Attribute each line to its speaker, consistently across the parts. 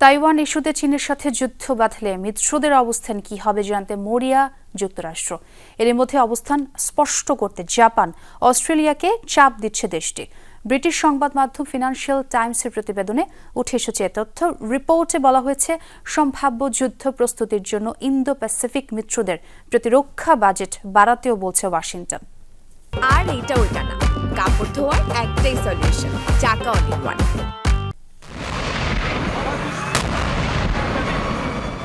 Speaker 1: Taiwan ইস্যুতে চীনের সাথে যুদ্ধ বাঁধলে মিত্রদের অবস্থান কি হবে জানতে মরিয়া যুক্তরাষ্ট্র। এর মধ্যে অবস্থান স্পষ্ট করতে জাপান অস্ট্রেলিয়াকে চাপ দিচ্ছে দেশটি। ব্রিটিশ সংবাদ মাধ্যম ফিনান্সিয়াল টাইমসের প্রতিবেদনে উঠে এসেছে তথ্য। রিপোর্টে বলা হয়েছে, সম্ভাব্য যুদ্ধ প্রস্তুতির জন্য ইন্দো প্যাসিফিক মিত্রদের প্রতিরক্ষা বাজেট বাড়াতেও বলছে ওয়াশিংটন।
Speaker 2: আর ওইটা না, কাপড় ধোয়ার একটাই সলিউশন চাকা অনেক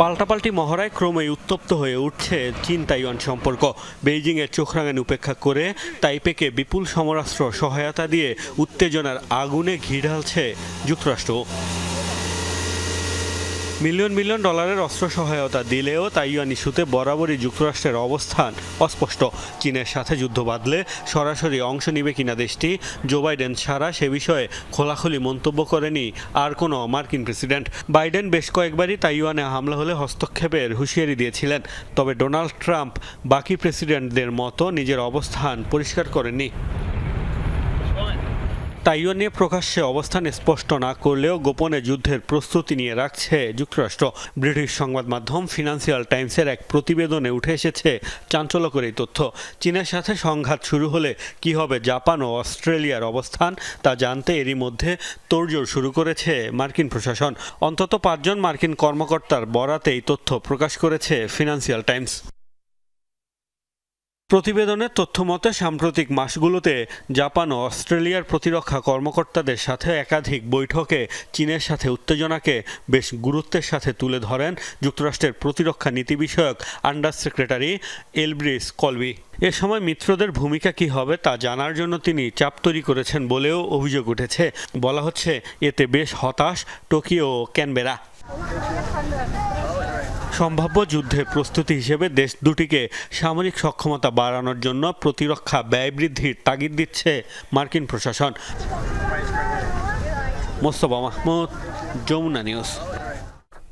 Speaker 3: পাল্টাপাল্টি মহড়ায় ক্রমেই উত্তপ্ত হয়ে উঠছে চীন তাইওয়ান সম্পর্ক। বেইজিংয়ের এর রাঙানি উপেক্ষা করে তাইপেকে বিপুল সমরাস্ত্র সহায়তা দিয়ে উত্তেজনার আগুনে ঘি ঢালছে যুক্তরাষ্ট্র। মিলিয়ন মিলিয়ন ডলারের অস্ত্র সহায়তা দিলেও তাইওয়ান ইস্যুতে বরাবরই যুক্তরাষ্ট্রের অবস্থান অস্পষ্ট। চীনের সাথে যুদ্ধ বাঁধলে সরাসরি অংশ নিবে কিনা দেশটি, জো বাইডেন ছাড়া সে বিষয়ে খোলাখুলি মন্তব্য করেনি আর কোনো মার্কিন প্রেসিডেন্ট। বাইডেন বেশ কয়েকবারই তাইওয়ানে হামলা হলে হস্তক্ষেপের হুঁশিয়ারি দিয়েছিলেন, তবে ডোনাল্ড ট্রাম্প বাকি প্রেসিডেন্টদের মতো নিজের অবস্থান পরিষ্কার করেননি। তাইওয়ান প্রকাশ্যে অবস্থান স্পষ্ট না করলেও গোপনে যুদ্ধের প্রস্তুতি নিয়ে রাখছে যুক্তরাষ্ট্র। ব্রিটিশ সংবাদ মাধ্যম ফিনান্সিয়াল টাইমসের এক প্রতিবেদনে উঠে এসেছে চাঞ্চল্যকর এই তথ্য। চীনের সাথে সংঘাত শুরু হলে কি হবে জাপান ও অস্ট্রেলিয়ার অবস্থান তা জানতে এরই মধ্যে তোড়জোড় শুরু করেছে মার্কিন প্রশাসন। অন্তত পাঁচজন মার্কিন কর্মকর্তার বরাতে এই তথ্য প্রকাশ করেছে ফিনান্সিয়াল টাইমস। প্রতিবেদনের তথ্য মতে সাম্প্রতিক মাসগুলোতে জাপান ও অস্ট্রেলিয়ার প্রতিরক্ষা কর্মকর্তাদের সাথে একাধিক বৈঠকে চীনের সাথে উত্তেজনাকে বেশ গুরুত্বের সাথে তুলে ধরেন যুক্তরাষ্ট্রের প্রতিরক্ষা নীতি বিষয়ক আন্ডার সেক্রেটারি এলব্রিস কলবি। এ সময় মিত্রদের ভূমিকা কি হবে তা জানার জন্য তিনি চাপ তৈরি করেছেন বলেও অভিযোগ উঠেছে। বলা হচ্ছে, এতে বেশ হতাশ টোকিও ও ক্যানবেরা। সম্ভাব্য যুদ্ধের প্রস্তুতি হিসেবে দেশ দুটিকে সামরিক সক্ষমতা বাড়ানোর জন্য প্রতিরক্ষা ব্যয় বৃদ্ধির তাগিদ দিচ্ছে মার্কিন প্রশাসন। মোস্তফা মাহমুদ, যমুনা নিউজ।